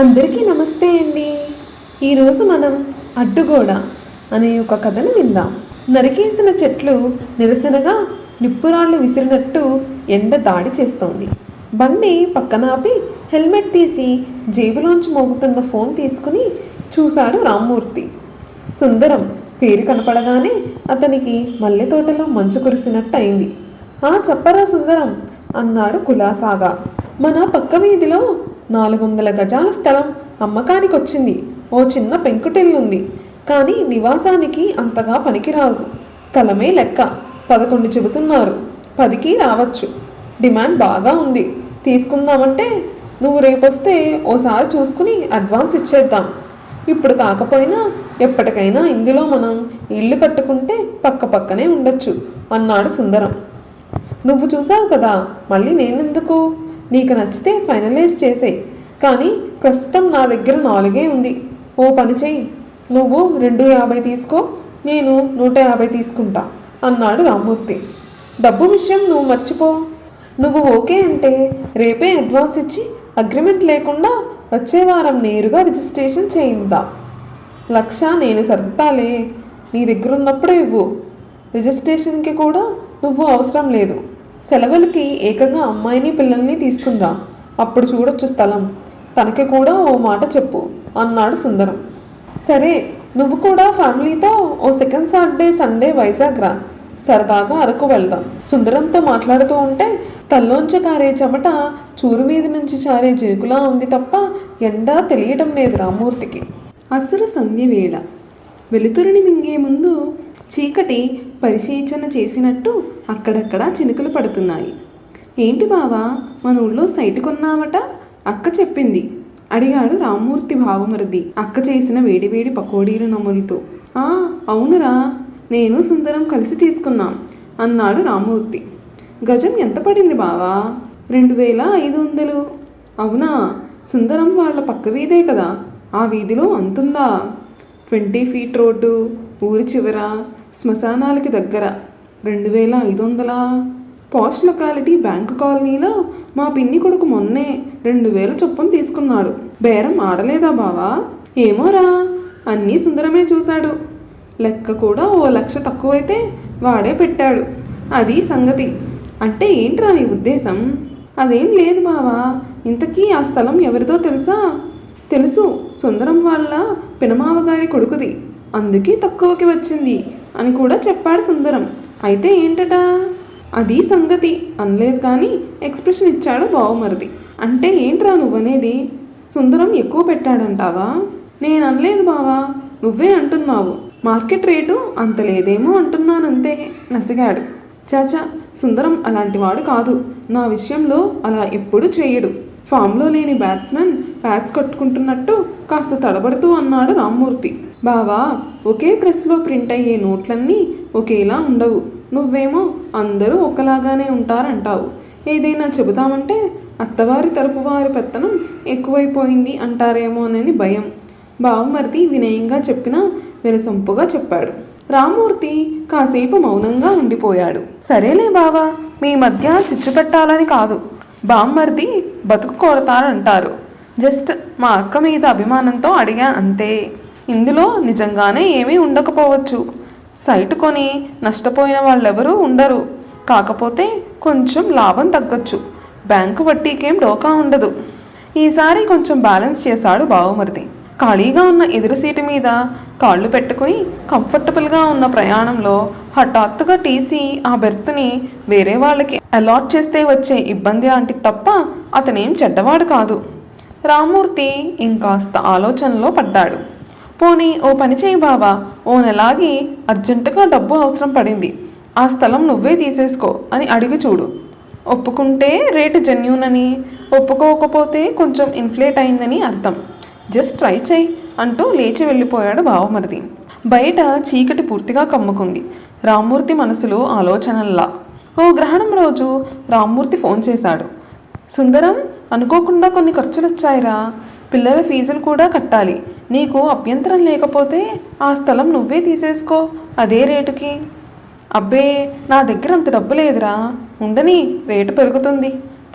అందరికీ నమస్తే అండి. ఈరోజు మనం అడ్డుగోడ అనే ఒక కథను విందాం. నరికేసిన చెట్లు నిరసనగా నిప్పురాళ్ళు విసిరినట్టు ఎండ దాడి చేస్తోంది. బండి పక్కనాపి హెల్మెట్ తీసి జేబులోంచి మోగుతున్న ఫోన్ తీసుకుని చూశాడు రామ్మూర్తి. సుందరం పేరు కనపడగానే అతనికి మల్లె తోటలో మంచు కురిసినట్టు అయింది ఆ చెప్పరా సుందరం అన్నాడు కులాసాగా. మన పక్క వీధిలో నాలుగు వందల గజాల స్థలం అమ్మకానికి వచ్చింది ఓ చిన్న పెంకుటిల్లుంది. కానీ నివాసానికి అంతగా పనికిరాదు. స్థలమే లెక్క. పదకొండు చెబుతున్నారు. పదికి రావచ్చు. డిమాండ్ బాగా ఉంది. తీసుకుందామంటే నువ్వు రేపొస్తే ఓసారి చూసుకుని అడ్వాన్స్ ఇచ్చేద్దాం. ఇప్పుడు కాకపోయినా ఎప్పటికైనా ఇందులో మనం ఇల్లు కట్టుకుంటే పక్క పక్కనే ఉండొచ్చు అన్నాడు సుందరం. నువ్వు చూసావు కదా మళ్ళీ నేనెందుకు? నీకు నచ్చితే ఫైనలైజ్ చేసేయి. కానీ ప్రస్తుతం నా దగ్గర నాలుగే ఉంది. ఓ పని చెయ్యి నువ్వు రెండు యాభై తీసుకో నేను నూట యాభై తీసుకుంటా అన్నాడు రామ్మూర్తి. డబ్బు విషయం నువ్వు మర్చిపో. నువ్వు ఓకే అంటే రేపే అడ్వాన్స్ ఇచ్చి అగ్రిమెంట్ లేకుండా వచ్చే వారం నేరుగా రిజిస్ట్రేషన్ చేయిందా? లక్ష నేను సర్దుతాలే. నీ దగ్గర ఉన్నప్పుడే ఇవ్వు. రిజిస్ట్రేషన్కి కూడా నువ్వు అవసరం లేదు. సెలవులకి ఏకంగా అమ్మాయిని పిల్లల్ని తీసుకుందా? అప్పుడు చూడొచ్చు స్థలం. తనకి కూడా ఓ మాట చెప్పు అన్నాడు సుందరం. సరే నువ్వు కూడా ఫ్యామిలీతో ఓ సెకండ్ సాటర్డే సండే వైజాగ్ రా. సరదాగా అరకు వెళ్దాం. సుందరంతో మాట్లాడుతూ ఉంటే తల్లోంచి కారే చెమట చూరు మీద నుంచి చారే జేకులా ఉంది తప్ప ఎండా తెలియటం లేదు రామూర్తికి. అసుర సంధ్య వేళ వెలుతురిని మింగే ముందు చీకటి పరిశీచన చేసినట్టు అక్కడక్కడ చినుకులు పడుతున్నాయి. ఏంటి బావా? మన ఊళ్ళో సైటు కొన్నావట? అక్క చెప్పింది. అడిగాడు రామ్మూర్తి భావమరది అక్క చేసిన వేడివేడి పకోడీలు నములతో. ఆ అవునురా. నేను సుందరం కలిసి తీసుకున్నాం అన్నాడు రామ్మూర్తి. గజం ఎంత పడింది బావా? రెండు వేల ఐదు వందలు. అవునా? సుందరం వాళ్ళ పక్క వీధే కదా. ఆ వీధిలో అంతుందా? ట్వంటీ ఫీట్ రోడ్డు ఊరి చివర? శ్మశానాలకి దగ్గర. రెండు వేల ఐదు వందల పోస్ట్ లొకాలిటీ బ్యాంక్ కాలనీలో మా పిన్ని కొడుకు మొన్నే రెండు వేల చొప్పున తీసుకున్నాడు. బేరం ఆడలేదా బావా? ఏమోరా అన్నీ సుందరమే చూశాడు. లెక్క కూడా ఓ లక్ష తక్కువైతే వాడే పెట్టాడు. అది సంగతి. అంటే ఏంట్రా నీ ఉద్దేశం? అదేం లేదు బావా. ఇంతకీ ఆ స్థలం ఎవరిదో తెలుసా? తెలుసు సుందరం వాళ్ళ పినమావగారి కొడుకుది. అందుకే తక్కువకి వచ్చింది. అని కూడా చెప్పాడు సుందరం. అయితే ఏంటట? అది సంగతి. అనలేదు కానీ ఎక్స్ప్రెషన్ ఇచ్చాడు బావమరిది. అంటే ఏంట్రా నువ్వనేది? సుందరం ఎక్కువ పెట్టాడంటావా? నేను అనలేదు బావా. నువ్వే అంటున్నావు. మార్కెట్ రేటు అంత లేదేమో అంటున్నానంతే నసిగాడు. చాచా సుందరం అలాంటివాడు కాదు. నా విషయంలో అలా ఎప్పుడు చేయడు ఫామ్లో లేని బ్యాట్స్మెన్ బ్యాట్స్ కట్టుకుంటున్నట్టు కాస్త తడబడుతూ అన్నాడు రామ్మూర్తి. బావా ఒకే ప్రెస్లో ప్రింట్ అయ్యే నోట్లన్నీ ఒకేలా ఉండవు. నువ్వేమో అందరూ ఒకలాగానే ఉంటారంటావు. ఏదైనా చెబుతామంటే అత్తవారి తరపు వారి పెత్తనం ఎక్కువైపోయింది అంటారేమోనని భయం. బావమరిది వినయంగా చెప్పినా వినసొంపుగా చెప్పాడు. రామూర్తి కాసేపు మౌనంగా ఉండిపోయాడు. సరేలే బావా మీ మధ్య చిచ్చు పెట్టాలని కాదు. బామ్మర్ది బతుకు కోరతారంటారు. జస్ట్ మా అక్క మీద అభిమానంతో అడిగా అంతే. ఇందులో నిజంగానే ఏమీ ఉండకపోవచ్చు. సైటు కొని నష్టపోయిన వాళ్ళెవరూ ఉండరు. కాకపోతే కొంచెం లాభం తగ్గొచ్చు. బ్యాంకు వడ్డీకేం డోకా ఉండదు. ఈసారి కొంచెం బ్యాలెన్స్ చేశాడు బావమరిది. ఖాళీగా ఉన్న ఎదురు సీటు మీద కాళ్ళు పెట్టుకుని కంఫర్టబుల్గా ఉన్న ప్రయాణంలో హఠాత్తుగా టీసీ ఆ బెర్త్ని వేరే వాళ్ళకి అలాట్ చేస్తే వచ్చే ఇబ్బంది లాంటి తప్ప అతనేం చెడ్డవాడు కాదు. రామ్మూర్తి ఇంకాస్త ఆలోచనలో పడ్డాడు. పోనీ ఓ పని చేయి బావా. ఓ నెలాగి అర్జెంటుగా డబ్బు అవసరం పడింది. ఆ స్థలం నువ్వే తీసేసుకో అని అడిగి చూడు. ఒప్పుకుంటే రేటు జెన్యున్ అని ఒప్పుకోకపోతే కొంచెం ఇన్ఫ్లేట్ అయిందని అర్థం. జస్ట్ ట్రై చేయి అంటూ లేచి వెళ్ళిపోయాడు బావమరిది. బయట చీకటి పూర్తిగా కమ్ముకుంది. రామ్మూర్తి మనసులో ఆలోచనల్లా. ఓ గ్రహణం రోజు రామ్మూర్తి ఫోన్ చేశాడు. సుందరం అనుకోకుండా కొన్ని ఖర్చులు వచ్చాయిరా పిల్లల ఫీజులు కూడా కట్టాలి. నీకు అభ్యంతరం లేకపోతే ఆ స్థలం నువ్వే తీసేసుకో. అదే రేటుకి. అబ్బే నా దగ్గర అంత డబ్బు లేదురా. ఉండని రేటు పెరుగుతుంది.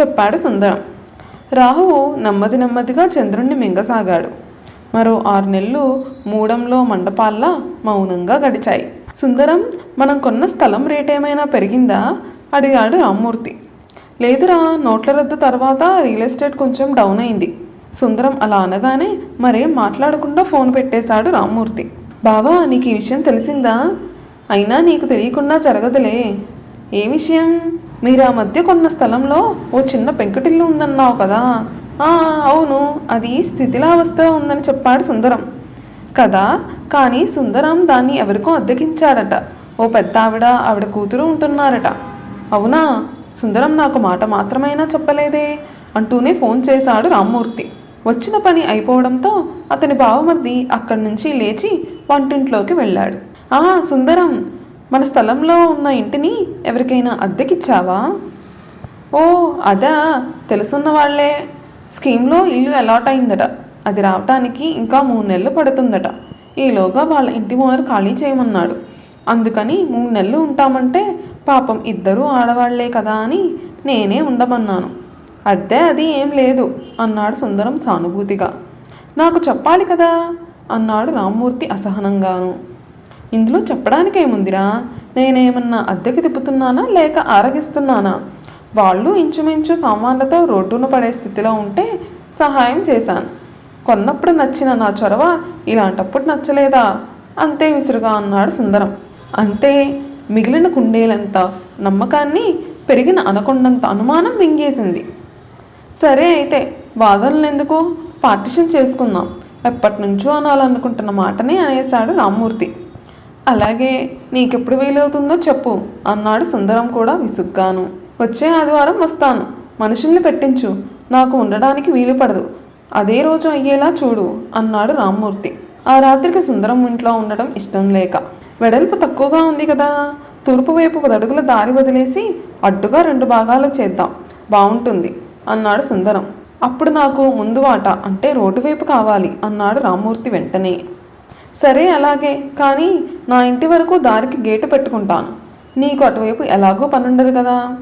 చెప్పాడు సుందరం. రాహువు నెమ్మది నెమ్మదిగా చంద్రుణ్ణి మింగసాగాడు. మరో ఆరు నెలలు మూడంలో మండపాల్లా మౌనంగా గడిచాయి. సుందరం మనం కొన్న స్థలం రేట్ ఏమైనా పెరిగిందా? అడిగాడు రామ్మూర్తి. లేదురా నోట్ల రద్దు తర్వాత రియల్ ఎస్టేట్ కొంచెం డౌన్ అయింది. సుందరం అలా అనగానే మరేం మాట్లాడకుండా ఫోన్ పెట్టేశాడు రామ్మూర్తి. బావా నీకు ఈ విషయం తెలిసిందా? అయినా నీకు తెలియకుండా జరగదులే. ఏ విషయం? మీరు ఆ మధ్య కొన్న స్థలంలో ఓ చిన్న పెంకుటిల్లు ఉందన్నావు కదా. "ఆ, అవును అది స్థితిలావస్థ ఉందని చెప్పాడు సుందరం. కదా కానీ సుందరం దాన్ని ఎవరికో అద్దెకించాడట. ఓ పెద్ద ఆవిడ ఆవిడ కూతురు ఉంటున్నారట. అవునా? సుందరం నాకు మాట మాత్రమైనా చెప్పలేదే అంటూనే ఫోన్ చేశాడు రామ్మూర్తి. వచ్చిన పని అయిపోవడంతో అతని బావమర్ది అక్కడి నుంచి లేచి వంటింట్లోకి వెళ్ళాడు. ఆ సుందరం మన స్థలంలో ఉన్న ఇంటిని ఎవరికైనా అద్దెకిచ్చావా? ఓ అదా తెలుసున్న వాళ్ళే. స్కీమ్లో ఇల్లు అలాట్ అయిందట. అది రావటానికి ఇంకా మూడు నెలలు పడుతుందట. ఈలోగా వాళ్ళ ఇంటి ఓనర్ ఖాళీ చేయమన్నాడు. అందుకని మూడు నెలలు ఉంటామంటే పాపం ఇద్దరూ ఆడవాళ్ళే కదా అని నేనే ఉండమన్నాను. అద్దె అది ఏం లేదు అన్నాడు సుందరం సానుభూతిగా. నాకు చెప్పాలి కదా అన్నాడు రామ్మూర్తి అసహనంగాను. ఇందులో చెప్పడానికేముందిరా? నేనేమన్నా అద్దెకి తిప్పుతున్నానా లేక ఆరగిస్తున్నానా? వాళ్ళు ఇంచుమించు సామాన్లతో రోడ్డున పడే స్థితిలో ఉంటే సహాయం చేశాను. కొన్నప్పుడు నచ్చిన నా చొరవ ఇలాంటప్పుడు నచ్చలేదా? అంతే విసురుగా అన్నాడు సుందరం. అంతే మిగిలిన కుండేలంత నమ్మకాన్ని పెరిగిన అనకొండంత అనుమానం మింగేసింది. సరే అయితే వాదనలెందుకు? పార్టిషన్ చేసుకుందాం. ఎప్పటి నుంచో అనాలనుకుంటున్న మాటనే అనేశాడు రామ్మూర్తి. అలాగే నీకెప్పుడు వీలవుతుందో చెప్పు అన్నాడు సుందరం కూడా విసుగ్గాను. వచ్చే ఆదివారం వస్తాను. మనుషుల్ని పెట్టించు. నాకు ఉండడానికి వీలు పడదు. అదే రోజు అయ్యేలా చూడు అన్నాడు రామ్మూర్తి. ఆ రాత్రికి సుందరం ఇంట్లో ఉండడం ఇష్టం లేక. వెడల్పు తక్కువగా ఉంది కదా. తూర్పు వైపు పదడుగుల దారి వదిలేసి అడ్డుగా రెండు భాగాలు చేద్దాం. బాగుంటుంది అన్నాడు సుందరం. అప్పుడు నాకు ముందు వాట అంటే రోడ్డు వైపు కావాలి అన్నాడు రామ్మూర్తి వెంటనే. సరే అలాగే కానీ నా ఇంటి వరకు దారికి గేటు పెట్టుకుంటాను. నీకు అటువైపు ఎలాగో పనుండదు కదా.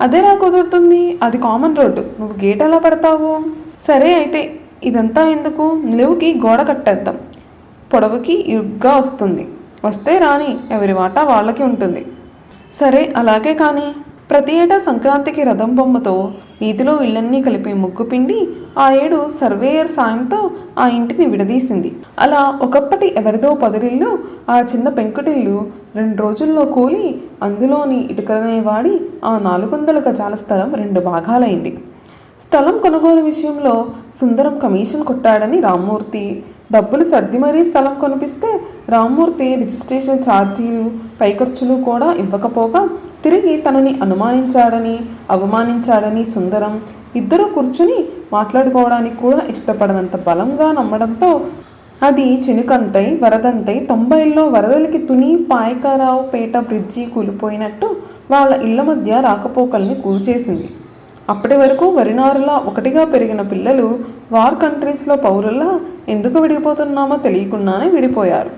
అదేలా కుదురుతుంది. అది కామన్ రోడ్డు. నువ్వు గేట్ ఎలా పెడతావు? సరే అయితే ఇదంతా ఎందుకు? నిలువుకి గోడ కట్టేద్దాం. పొడవుకి ఇరుగ్గా వస్తుంది. వస్తే రాని ఎవరి వాటా వాళ్ళకి ఉంటుంది. సరే అలాగే కానీ. ప్రతి ఏటా సంక్రాంతికి రథం బొమ్మతో వీధిలో ఇళ్ళన్నీ కలిపి ముగ్గు పిండి ఆ ఏడు సర్వేయర్ సాయంతో ఆ ఇంటిని విడదీసింది. అలా ఒకప్పటి ఎవరిదో పొదరిల్లు ఆ చిన్న పెంకుటిల్లు రెండు రోజుల్లో కూలి అందులోని ఇటుకలనే వాడి ఆ నాలుగు వందల గజాల స్థలం రెండు భాగాలైంది. స్థలం కొనుగోలు విషయంలో సుందరం కమిషన్ కొట్టాడని రామ్మూర్తి. డబ్బులు సర్ది మరీ స్థలం కొనిపిస్తే రామ్మూర్తి రిజిస్ట్రేషన్ ఛార్జీలు పై ఖర్చులు కూడా ఇవ్వకపోగా తిరిగి తనని అనుమానించాడని అవమానించాడని సుందరం ఇద్దరు కూర్చుని మాట్లాడుకోవడానికి కూడా ఇష్టపడనంత బలంగా నమ్మడంతో అది చినుకంతై వరదంతై తొంభైల్లో వరదలకి తుని పాయకారావుపేట బ్రిడ్జి కూలిపోయినట్టు వాళ్ళ ఇళ్ళ మధ్య రాకపోకల్ని కూల్చేసింది. అప్పటి వరకు వరినారులా ఒకటిగా పెరిగిన పిల్లలు వార్ కంట్రీస్లో పౌరులా ఎందుకు విడిపోతున్నామో తెలియకుండానే విడిపోయారు.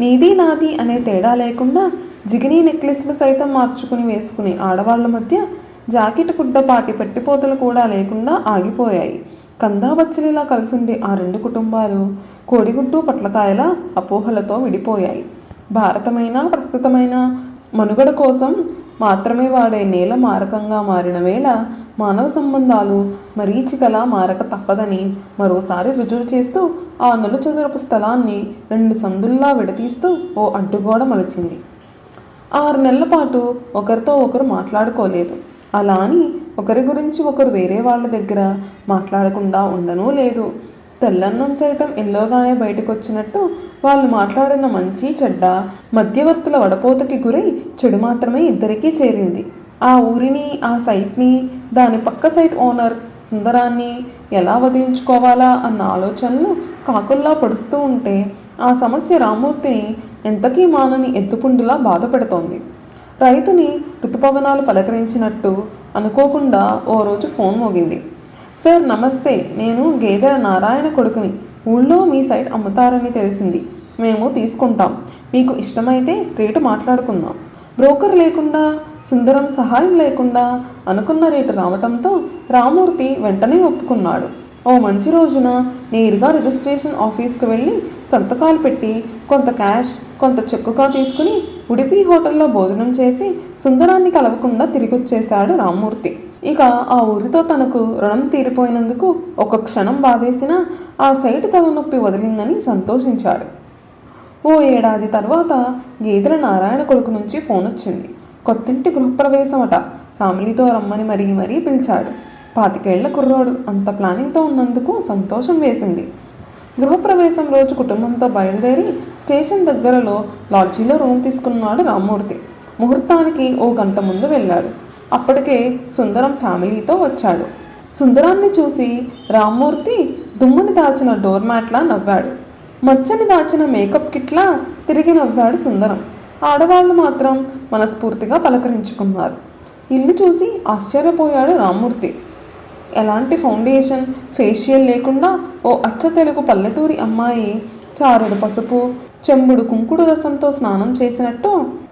నీది నాది అనే తేడా లేకుండా జిగినీ నెక్లెస్లు సైతం మార్చుకుని వేసుకునే ఆడవాళ్ళ మధ్య జాకెట్ గుడ్డపాటి పెట్టిపోతలు కూడా లేకుండా ఆగిపోయాయి. కందాబచ్చలిలా కలిసుండే ఆ రెండు కుటుంబాలు కోడిగుడ్డు పొట్లకాయల అపోహలతో విడిపోయాయి. భారతమైన ప్రస్తుతమైన మనుగడ కోసం మాత్రమే వాడే నేల మారకంగా మారిన వేళ మానవ సంబంధాలు మరీచికలా మారక తప్పదని మరోసారి రుజువు చేస్తూ ఆ నలుచదరపు స్థలాన్ని రెండు సందుల్లా విడతీస్తూ ఓ అడ్డుగోడ మలిచింది. ఆరు నెలల పాటు ఒకరితో ఒకరు మాట్లాడుకోలేదు. అలా అని ఒకరి గురించి ఒకరు వేరే వాళ్ళ దగ్గర మాట్లాడకుండా ఉండనూ లేదు. తెల్లన్నం సైతం ఎల్లోగానే బయటకొచ్చినట్టు వాళ్ళు మాట్లాడిన మంచి చెడ్డ మధ్యవర్తుల వడపోతకి గురై చెడు మాత్రమే ఇద్దరికీ చేరింది. ఆ ఊరిని ఆ సైట్ని దాని పక్క సైట్ ఓనర్ సుందరాన్ని ఎలా వదిలించుకోవాలా అన్న ఆలోచనలు కాకుల్లా పొడుస్తూ ఉంటే ఆ సమస్య రామూర్తిని ఎంతకీ మానని ఎత్తుపుండులా బాధపెడుతోంది. రైతుని ఋతుపవనాలు పలకరించినట్టు అనుకోకుండా ఓ రోజు ఫోన్ మోగింది. సార్ నమస్తే. నేను గేదెల నారాయణ కొడుకుని. ఊళ్ళో మీ సైట్ అమ్ముతారని తెలిసింది. మేము తీసుకుంటాం. మీకు ఇష్టమైతే రేటు మాట్లాడుకుందాం. బ్రోకర్ లేకుండా సుందరం సహాయం లేకుండా అనుకున్న రేటు రావటంతో రామూర్తి వెంటనే ఒప్పుకున్నాడు. ఓ మంచి రోజున నేరుగా రిజిస్ట్రేషన్ ఆఫీస్కి వెళ్ళి సంతకాలు పెట్టి కొంత క్యాష్ కొంత చెక్కుగా తీసుకుని ఉడిపి హోటల్లో భోజనం చేసి సుందరాన్ని కలవకుండా తిరిగొచ్చేశాడు రామ్మూర్తి ఇక ఆ ఊరితో తనకు రుణం తీరిపోయినందుకు ఒక క్షణం బాధేసినా ఆ సైట్ తలనొప్పి వదిలిందని సంతోషించాడు. ఓ ఏడాది తర్వాత గేదెల నారాయణ కొడుకు నుంచి ఫోన్ వచ్చింది. కొత్తింటి గృహప్రవేశమట. ఫ్యామిలీతో రమ్మని మరీ మరీ పిలిచాడు. పాతికేళ్ళ కుర్రోడు. అంత ప్లానింగ్తో ఉన్నందుకు సంతోషం వేసింది. గృహప్రవేశం రోజు కుటుంబంతో బయలుదేరి స్టేషన్ దగ్గరలో లాడ్జీలో రూమ్ తీసుకున్నాడు రామ్మూర్తి. ముహూర్తానికి ఓ గంట ముందు వెళ్ళాడు. అప్పటికే సుందరం ఫ్యామిలీతో వచ్చాడు. సుందరాన్ని చూసి రామ్మూర్తి దుమ్ముని దాచిన డోర్ మ్యాట్లా నవ్వాడు. మచ్చని దాచిన మేకప్ కిట్లా తిరిగి నవ్వాడు సుందరం. ఆడవాళ్ళు మాత్రం మనస్ఫూర్తిగా పలకరించుకున్నారు. ఇల్లు చూసి ఆశ్చర్యపోయాడు రామ్మూర్తి. ఎలాంటి ఫౌండేషన్ ఫేషియల్ లేకుండా ఓ అచ్చ తెలుగు పల్లెటూరి అమ్మాయి చారుడు పసుపు చెంబుడు కుంకుడు రసంతో స్నానం చేసినట్టు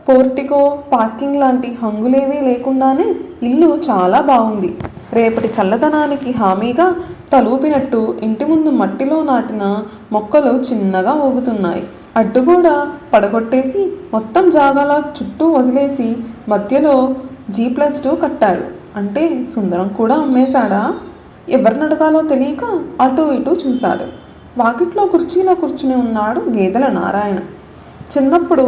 పోర్టికో పార్కింగ్ లాంటి హంగులేవీ లేకుండానే ఇల్లు చాలా బాగుంది. రేపటి చల్లదనానికి హామీగా తలూపినట్టు ఇంటి ముందు మట్టిలో నాటిన మొక్కలు చిన్నగా ఊగుతున్నాయి. అడ్డుగూడ పడగొట్టేసి మొత్తం జాగాల చుట్టూ వదిలేసి మధ్యలో జీ ప్లస్ టూ కట్టాడు అంటే సుందరం కూడా అమ్మేశాడా? ఎవరిని అడగాలో తెలియక అటు ఇటు చూశాడు. వాకిట్లో కుర్చీలో కూర్చుని ఉన్నాడు గేదెల నారాయణ. చిన్నప్పుడు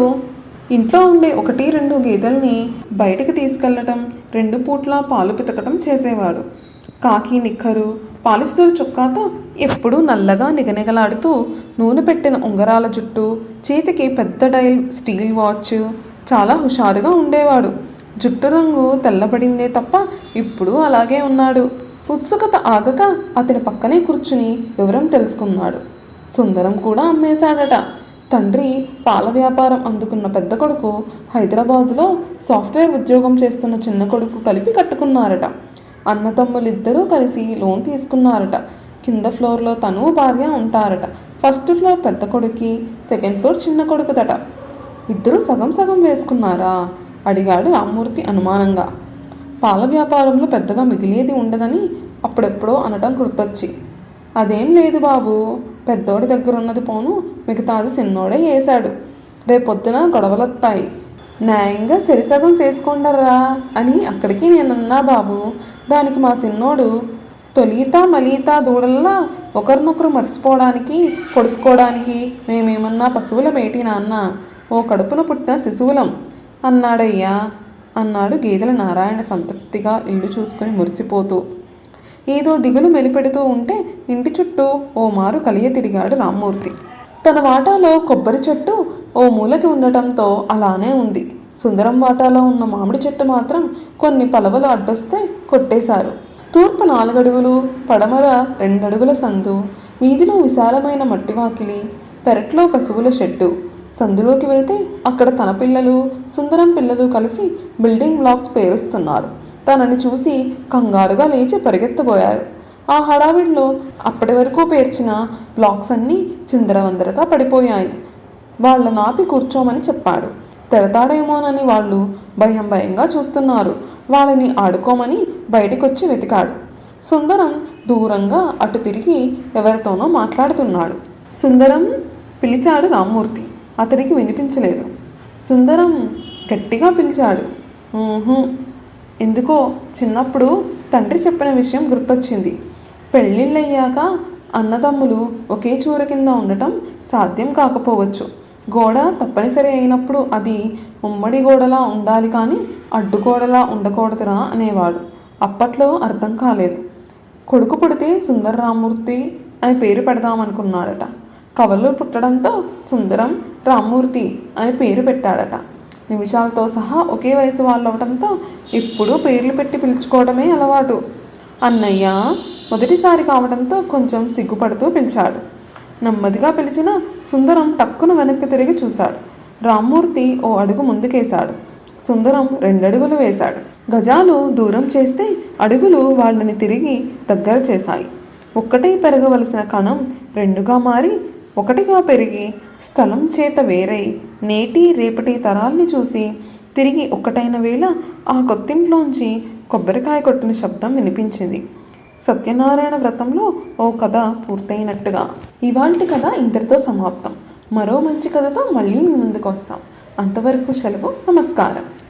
ఇంట్లో ఉండే ఒకటి రెండు గేదెల్ని బయటికి తీసుకెళ్ళటం రెండు పూట్ల పాలు పితకటం చేసేవాడు. కాకి నిక్కరు పాలిస్టర్ చొక్కాతో ఎప్పుడూ నల్లగా నిగనిగలాడుతూ నూనె పెట్టిన ఉంగరాల జుట్టు చేతికి పెద్ద డైల్ స్టీల్ వాచ్ చాలా హుషారుగా ఉండేవాడు. జుట్టు రంగు తెల్లబడిందే తప్ప ఇప్పుడు అలాగే ఉన్నాడు. ఉత్సుకత ఆగక అతని పక్కనే కూర్చుని వివరం తెలుసుకున్నాడు. సుందరం కూడా అమ్మేశాడట. తండ్రి పాల వ్యాపారం అందుకున్న పెద్ద కొడుకు హైదరాబాదులో సాఫ్ట్వేర్ ఉద్యోగం చేస్తున్న చిన్న కొడుకు కలిపి కట్టుకున్నారట. అన్నతమ్ములిద్దరూ కలిసి లోన్ తీసుకున్నారట. కింద ఫ్లోర్లో తను భార్య ఉంటారట. ఫస్ట్ ఫ్లోర్ పెద్ద కొడుకి సెకండ్ ఫ్లోర్ చిన్న కొడుకుదట. ఇద్దరూ సగం సగం వేసుకున్నారా? అడిగాడు రామ్మూర్తి అనుమానంగా. పాల వ్యాపారంలో పెద్దగా మిగిలేది ఉండదని అప్పుడెప్పుడో అనటం గుర్తొచ్చి. అదేం లేదు బాబు పెద్దోడి దగ్గర ఉన్నది పోను మిగతాది చిన్నోడే వేశాడు రేపొద్దున గొడవలొత్తాయి. న్యాయంగా సరిసగం చేసుకోండర్రా అని అక్కడికి నేనున్నా బాబు దానికి మా సిన్నోడు తొలీత మలీత దూడల్లా ఒకరినొకరు మర్చిపోవడానికి పొడుచుకోవడానికి మేమేమన్నా పశువుల మేటి నాన్న ఓ కడుపున పుట్టిన శిశువులం అన్నాడయ్యా. అన్నాడు గేదెల నారాయణ సంతృప్తిగా ఇల్లు చూసుకుని మురిసిపోతూ. ఏదో దిగులు మెలిపెడుతూ ఉంటే ఇంటి చుట్టూ ఓ మారు కలియ తిరిగాడు రామ్మూర్తి. తన వాటాలో కొబ్బరి చెట్టు ఓ మూలకి ఉండటంతో అలానే ఉంది. సుందరం వాటాలో ఉన్న మామిడి చెట్టు మాత్రం కొన్ని పలవలు అడ్డొస్తే కొట్టేశారు. తూర్పు నాలుగడుగులు పడమర రెండడుగుల సందు వీధిలో విశాలమైన మట్టి వాకిలి పెరట్లో పశువుల షెడ్డు. సందులోకి వెళ్తే అక్కడ తన పిల్లలు సుందరం పిల్లలు కలిసి బిల్డింగ్ బ్లాక్స్ పేరుస్తున్నారు. తనని చూసి కంగారుగా లేచి పరిగెత్తబోయారు. ఆ హడావిడిలో అప్పటి వరకు పేర్చిన బ్లాక్స్ అన్నీ చిందరవందరగా పడిపోయాయి. వాళ్ళ నాపి కూర్చోమని చెప్పాడు. తెరతాడేమోనని వాళ్ళు భయం భయంగా చూస్తున్నారు. వాళ్ళని ఆడుకోమని బయటికొచ్చి వెతికాడు. సుందరం దూరంగా అటు తిరిగి ఎవరితోనో మాట్లాడుతున్నాడు. సుందరం! పిలిచాడు రామ్మూర్తి. అతడికి వినిపించలేదు. సుందరం గట్టిగా పిలిచాడు. ఎందుకో చిన్నప్పుడు తండ్రి చెప్పిన విషయం గుర్తొచ్చింది. పెళ్ళిళ్ళయ్యాక అన్నదమ్ములు ఒకే చూర కింద ఉండటం సాధ్యం కాకపోవచ్చు. గోడ తప్పనిసరి అయినప్పుడు అది ఉమ్మడి గోడలా ఉండాలి కానీ అడ్డుగోడలా ఉండకూడదురా అనేవాడు. అప్పట్లో అర్థం కాలేదు. కొడుకు పుడితే సుందరరామూర్తి అని పేరు పెడదామనుకున్నాడట. కవలు పుట్టడంతో సుందరం రామ్మూర్తి అని పేరు పెట్టాడట. నిమిషాలతో సహా ఒకే వయసు వాళ్ళు అవడంతో ఇప్పుడు పేర్లు పెట్టి పిలుచుకోవడమే అలవాటు. అన్నయ్య మొదటిసారి కావడంతో కొంచెం సిగ్గుపడుతూ పిలిచాడు. నెమ్మదిగా పిలిచిన సుందరం టక్కున వెనక్కి తిరిగి చూశాడు. రామ్మూర్తి ఓ అడుగు ముందుకేశాడు. సుందరం రెండడుగులు వేశాడు. గజాలు దూరం చేస్తే అడుగులు వాళ్ళని తిరిగి దగ్గర చేశాయి. ఒక్కటే పెరగవలసిన కణం రెండుగా మారి ఒకటిగా పెరిగి స్థలం చేత వేరై నేటి రేపటి తరాల్ని చూసి తిరిగి ఒక్కటైన వేళ ఆ కొత్తింట్లోంచి కొబ్బరికాయ కొట్టిన శబ్దం వినిపించింది. సత్యనారాయణ వ్రతంలో ఓ కథ పూర్తయినట్టుగా. ఇవాళ కథ ఇంతటితో సమాప్తం. మరో మంచి కథతో మళ్ళీ మీ ముందుకు వస్తాం. అంతవరకు సెలవు నమస్కారం.